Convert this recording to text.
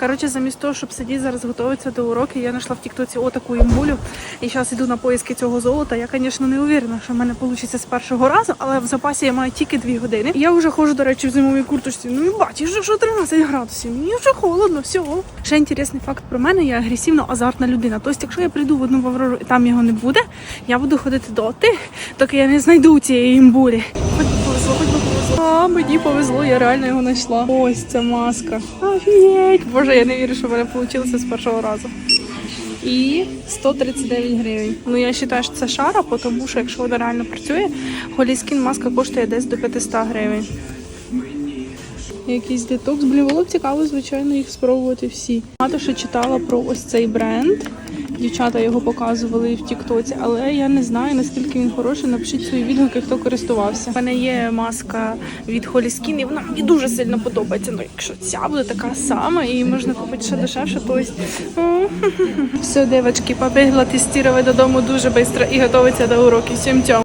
Коротше, замість того, щоб сидіти зараз готуватися до уроки, я знайшла в Тіктоці отаку імбулю. І зараз йду на поиски цього золота. Я, звісно, не уверена, що в мене вийде з першого разу, але в запасі я маю тільки 2 години. Я вже ходжу, до речі, в зимовій курточці. Ну бачиш, вже що 13 градусів. Мені вже холодно, все. Ще інтересний факт про мене, я агресивно азартна людина. Тобто, якщо я прийду в одну в Аврору і там його не буде, я буду ходити доти, доки я не знайду цієї імбулі. А, мені повезло, я реально його знайшла. Ось ця маска. Офігеть! Боже, я не вірю, що в мене вийшло з першого разу. І 139 гривень. Ну я вважаю, що це шара, тому що якщо вона реально працює, Холіскін маска коштує десь до 500 гривень. Якийсь детокс. Блін, було б цікаво, звичайно, їх спробувати всі. Багато що читала про ось цей бренд. Дівчата його показували в Тіктоці, але я не знаю наскільки він хороший. Напишіть свої відгуки, хто користувався. У мене є маска від Holy Skin, і вона мені дуже сильно подобається. Ну, якщо ця буде така сама, і можна купити ще дешевше, то ось. Все, девочки, побігла тестувати додому дуже швидко і готуватися до уроків. Всім тьом.